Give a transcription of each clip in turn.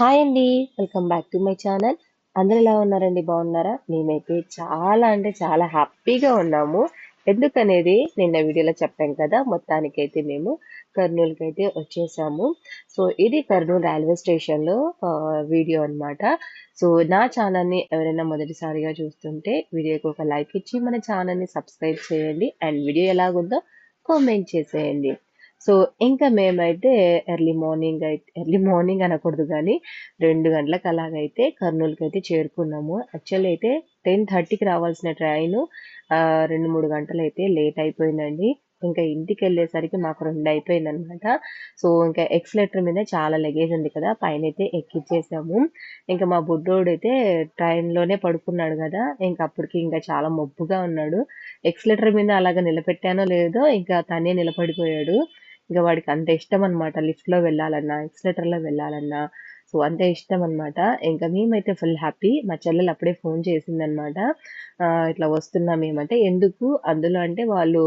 Hi అండి welcome back to my channel. అందరు ఎలా ఉన్నారండి? బాగున్నారా? మేమైతే చాలా అంటే చాలా హ్యాపీగా ఉన్నాము. ఎందుకనేది నిన్న వీడియోలో చెప్పాం కదా మొత్తానికైతే మేము కర్నూలుకి అయితే వచ్చేసాము. సో ఇది కర్నూలు రైల్వే స్టేషన్లో వీడియో అన్నమాట. సో నా ఛానల్ని ఎవరైనా మొదటిసారిగా చూస్తుంటే వీడియోకి ఒక లైక్ ఇచ్చి మన ఛానల్ని సబ్స్క్రైబ్ చేయండి. అండ్ వీడియో ఎలాగుందో కామెంట్ చేసేయండి. సో ఇంకా మేమైతే ఎర్లీ మార్నింగ్ అయితే ఎర్లీ మార్నింగ్ అనకూడదు కానీ రెండు గంటలకు అలాగైతే కర్నూలుకి అయితే చేరుకున్నాము. యాక్చువల్లీ అయితే టెన్ థర్టీకి రావాల్సిన ట్రైన్ రెండు మూడు గంటలు అయితే లేట్ అయిపోయిందండి. ఇంకా ఇంటికి వెళ్ళేసరికి మాకు రెండు అయిపోయింది అనమాట సో ఇంకా ఎక్స్లెటర్ మీద చాలా లగేజ్ ఉంది కదా పైన అయితే ఎక్కిచ్చేసాము. ఇంకా మా బుడ్డోడు అయితే ట్రైన్లోనే పడుకున్నాడు కదా ఇంకా అప్పటికి ఇంకా చాలా మబ్బుగా ఉన్నాడు. ఎక్స్లెటర్ మీద అలాగ నిలబెట్టానో లేదో ఇంకా తనే నిలబడిపోయాడు. ఇంకా వాడికి అంత ఇష్టం అనమాట లిఫ్ట్లో వెళ్ళాలన్నా ఎక్స్లెటర్లో వెళ్ళాలన్నా. సో అంత ఇష్టం అనమాట ఇంకా మేమైతే ఫుల్ హ్యాపీ మా చెల్లెలు అప్పుడే ఫోన్ చేసిందనమాట ఇట్లా వస్తున్నాం మేమంటే. ఎందుకు? అందులో అంటే వాళ్ళు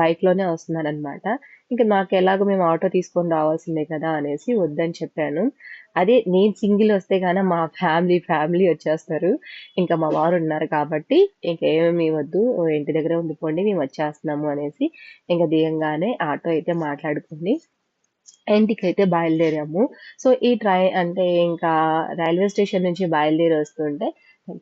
బైక్లోనే వస్తున్నారనమాట ఇంకా నాకు ఎలాగో మేము ఆటో తీసుకొని రావాల్సిందే కదా అనేసి వద్దని చెప్పాను. అదే నేను సింగిల్ వస్తే గాన మా ఫ్యామిలీ ఫ్యామిలీ వచ్చేస్తారు. ఇంకా మా వారు ఉన్నారు కాబట్టి ఇంకా ఏమేమి వద్దు ఇంటి దగ్గర ఉండిపోండి మేము వచ్చేస్తున్నాము అనేసి ఇంకా దిగంగానే ఆటో అయితే మాట్లాడుకుని ఇంటికైతే బయలుదేరాము. సో ఈ ట్రై అంటే ఇంకా రైల్వే స్టేషన్ నుంచి బయలుదేరి వస్తుంటే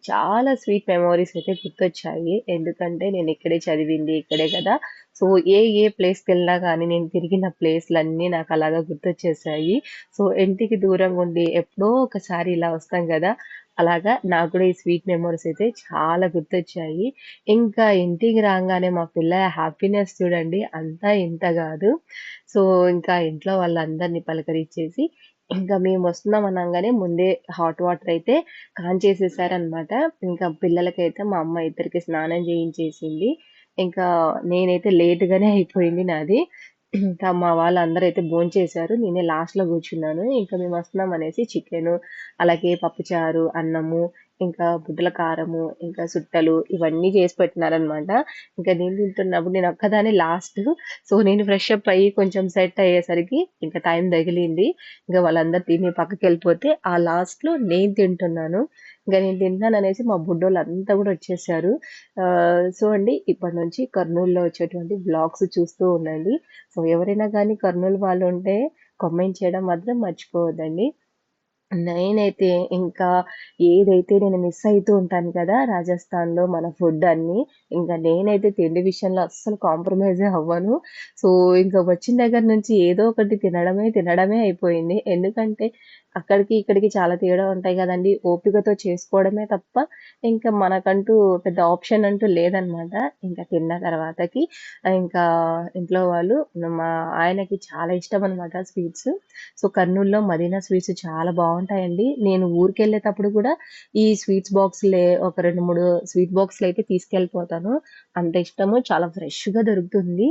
చాలా స్వీట్ మెమోరీస్ అయితే గుర్తొచ్చాయి. ఎందుకంటే నేను ఇక్కడే చదివింది ఇక్కడే కదా. సో ఏ ఏ ప్లేస్కి వెళ్ళినా కానీ నేను తిరిగిన ప్లేస్లన్నీ నాకు అలాగా గుర్తొచ్చేసాయి. సో ఇంటికి దూరంగా ఉండి ఎప్పుడో ఒకసారి ఇలా వస్తాం కదా అలాగా నాకు కూడా ఈ స్వీట్ మెమరీస్ అయితే చాలా గుర్తొచ్చాయి. ఇంకా ఇంటికి రాగానే మా పిల్ల హ్యాపీనెస్ చూడండి అంతా ఇంత కాదు. సో ఇంకా ఇంట్లో వాళ్ళందరినీ పలకరించేసి ఇంకా మేము వస్తున్నాం అనగానే ముందే హాట్ వాటర్ అయితే కాంచేసేసారనమాట ఇంకా పిల్లలకైతే మా అమ్మ ఇద్దరికి స్నానం చేయించేసింది. ఇంకా నేనైతే లేట్గానే అయిపోయింది నాది. ఇంకా మా వాళ్ళందరూ అయితే భోంచేశారు నేనే లాస్ట్లో కూర్చున్నాను. ఇంకా మేము వస్తున్నాం అనేసి చికెన్ అలాగే పప్పుచారు అన్నము ఇంకా బుడ్డల కారము ఇంకా సుట్టలు ఇవన్నీ చేసి పెట్టినారనమాట ఇంకా నేను తింటున్నప్పుడు నేను ఒక్కదానే లాస్ట్ సో నేను ఫ్రెష్ అప్ అయ్యి కొంచెం సెట్ అయ్యేసరికి ఇంకా టైం తగిలింది. ఇంకా వాళ్ళందరూ తిని పక్కకి వెళ్ళిపోతే ఆ లాస్ట్లో నేను తింటున్నాను. ఇంకా నేను తింటాను అనేసి మా బుడ్డోళ్ళు అంతా కూడా వచ్చేసారు. సో అండి ఇప్పటి నుంచి కర్నూలులో వచ్చేటువంటి బ్లాగ్స్ చూస్తూ ఉండండి. సో ఎవరైనా కానీ కర్నూలు వాళ్ళు ఉంటే కామెంట్ చేయడం మాత్రం మర్చిపోవద్దండి. నేనైతే ఇంకా ఏదైతే నేను మిస్ అవుతూ ఉంటాను కదా రాజస్థాన్లో మన ఫుడ్ అన్ని ఇంకా నేనైతే తిండి విషయంలో అస్సలు కాంప్రమైజే అవ్వను. సో ఇంకా వచ్చిన దగ్గర నుంచి ఏదో ఒకటి తినడమే తినడమే అయిపోయింది. ఎందుకంటే అక్కడికి ఇక్కడికి చాలా తేడా ఉంటాయి కదండి. ఓపికతో చేసుకోవడమే తప్ప ఇంకా మనకంటూ పెద్ద ఆప్షన్ అంటూ లేదనమాట. ఇంకా తిన్న తర్వాతకి ఇంకా ఇంట్లో వాళ్ళు మా ఆయనకి చాలా ఇష్టం అనమాట స్వీట్స్. సో కర్నూలులో మదీనా స్వీట్స్ చాలా బాగుంటాయండి. నేను ఊరికి వెళ్ళేటప్పుడు కూడా ఈ స్వీట్స్ బాక్స్లే ఒక రెండు మూడు స్వీట్ బాక్స్లు అయితే తీసుకెళ్ళిపోతాను. అంత ఇష్టము. చాలా ఫ్రెష్గా దొరుకుతుంది.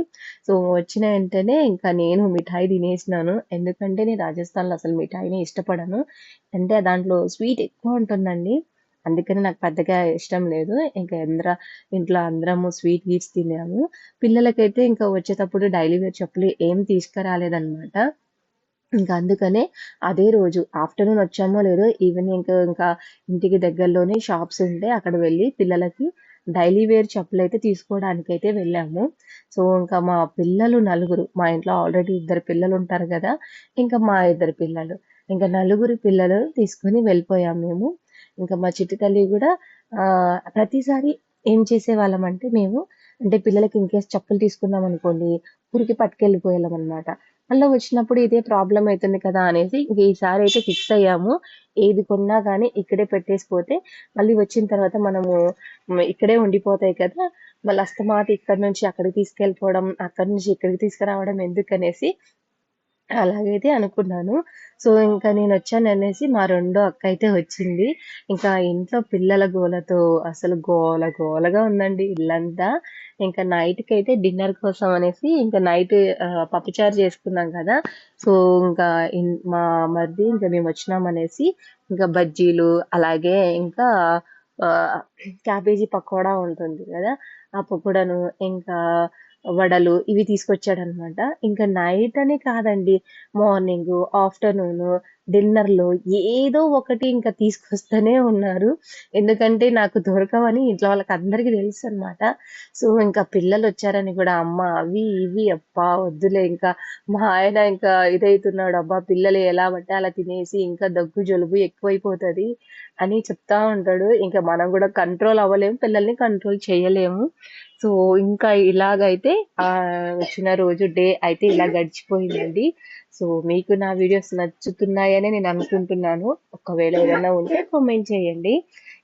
సో వచ్చిన వెంటనే ఇంకా నేను మిఠాయి తినేసినాను. ఎందుకంటే నేను రాజస్థాన్లో అసలు మిఠాయిని ఇష్టపడను. అంటే దాంట్లో స్వీట్ ఎక్కువ ఉంటుందండి. అందుకని నాకు పెద్దగా ఇష్టం లేదు. ఇంకా ఎంద్ర ఇంట్లో అందరము స్వీట్ గీట్స్ తినాము పిల్లలకైతే ఇంకా వచ్చేటప్పుడు డైలీ వేర్ చెప్పులు ఏం తీసుకురాలేదన్నమాట. ఇంకా అందుకనే అదే రోజు ఆఫ్టర్నూన్ వచ్చామో లేదో ఈవినింగ్ ఇంకా ఇంటికి దగ్గరలోనే షాప్స్ ఉంటే అక్కడ వెళ్ళి పిల్లలకి డైలీ వేర్ చెప్పులు అయితే తీసుకోవడానికి అయితే వెళ్ళాము. సో ఇంకా మా పిల్లలు నలుగురు మా ఇంట్లో ఆల్రెడీ ఇద్దరు పిల్లలు ఉంటారు కదా ఇంకా మా ఇద్దరు పిల్లలు. ఇంకా నలుగురు పిల్లలు తీసుకొని వెళ్ళిపోయాము మేము. ఇంకా మా చిట్టి తల్లి కూడా ప్రతిసారి ఏం చేసేవాళ్ళం అంటే మేము అంటే పిల్లలకి ఇన్కేస్ చెప్పులు తీసుకున్నాం అనుకోండి ఊరికి పట్టుకెళ్ళిపోయాం అనమాట మళ్ళీ వచ్చినప్పుడు ఇదే ప్రాబ్లం అవుతుంది కదా అనేసి ఇంక ఈసారి అయితే ఫిక్స్ అయ్యాము. ఏది కొన్నా కానీ ఇక్కడే పెట్టేసిపోతే మళ్ళీ వచ్చిన తర్వాత మనము ఇక్కడే ఉండిపోతాయి కదా. మళ్ళీ అస్తమాత ఇక్కడ నుంచి అక్కడికి తీసుకెళ్ళిపోవడం అక్కడి నుంచి ఇక్కడికి తీసుకురావడం ఎందుకనేసి అలాగైతే అనుకున్నాను. సో ఇంకా నేను వచ్చాను అనేసి మా రెండో అక్క అయితే వచ్చింది. ఇంకా ఇంట్లో పిల్లల గోలతో అసలు గోల గోలగా ఉందండి ఇల్లంతా. ఇంకా నైట్కి అయితే డిన్నర్ కోసం అనేసి ఇంకా నైట్ పప్పుచారు చేసుకున్నాం కదా. సో ఇంకా మా మరిది ఇంకా మేము వచ్చినాం అనేసి ఇంకా బజ్జీలు అలాగే ఇంకా క్యాబేజీ పకోడా ఉంటుంది కదా ఆ పకోడాను ఇంకా వడలు ఇవి తీసుకొచ్చాడనమాట. ఇంకా నైట్ అనే కాదండి మార్నింగ్ ఆఫ్టర్నూన్ డిన్నర్లో ఏదో ఒకటి ఇంకా తీసుకొస్తూనే ఉన్నారు. ఎందుకంటే నాకు దొరకవని ఇంట్లో వాళ్ళకి అందరికీ తెలుసు అన్నమాట సో ఇంకా పిల్లలు వచ్చారని కూడా అమ్మ అవి ఇవి అబ్బా వద్దులే ఇంకా మా ఆయన ఇంకా ఇదైతున్నాడు అబ్బా పిల్లలు ఎలా పట్టే అలా తినేసి ఇంకా దగ్గు జలుబు ఎక్కువైపోతది అని చెప్తా ఉంటాడు. ఇంకా మనం కూడా కంట్రోల్ అవ్వలేము పిల్లల్ని కంట్రోల్ చేయలేము. సో ఇంకా ఇలాగైతే ఆ వచ్చిన రోజు డే అయితే ఇలా గడిచిపోయిందండి. సో మీకు నా వీడియోస్ నచ్చుతున్నాయని నేను అనుకుంటున్నాను. ఒకవేళ ఏదైనా ఉంటే కామెంట్ చేయండి.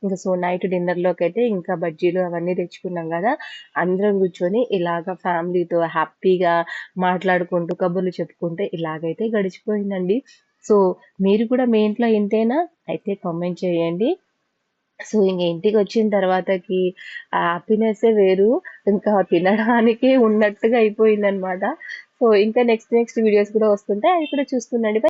ఇంకా సో నైట్ డిన్నర్లోకి అయితే ఇంకా బజ్జీలు అవన్నీ తెచ్చుకున్నాం కదా. అందరం కూర్చొని ఇలాగ ఫ్యామిలీతో హ్యాపీగా మాట్లాడుకుంటూ కబుర్లు చెప్పుకుంటే ఇలాగైతే గడిచిపోయిందండి. సో మీరు కూడా మీ ఇంట్లో ఇంతేనా? అయితే కామెంట్ చేయండి. సో ఇంక ఇంటికి వచ్చిన తర్వాతకి ఆ హ్యాపీనెస్ వేరు. ఇంకా తినడానికి ఉన్నట్టుగా అయిపోయిందనమాట సో ఇంకా నెక్స్ట్ నెక్స్ట్ వీడియోస్ కూడా వస్తుంటాయి. అవి కూడా చూస్తుండండి.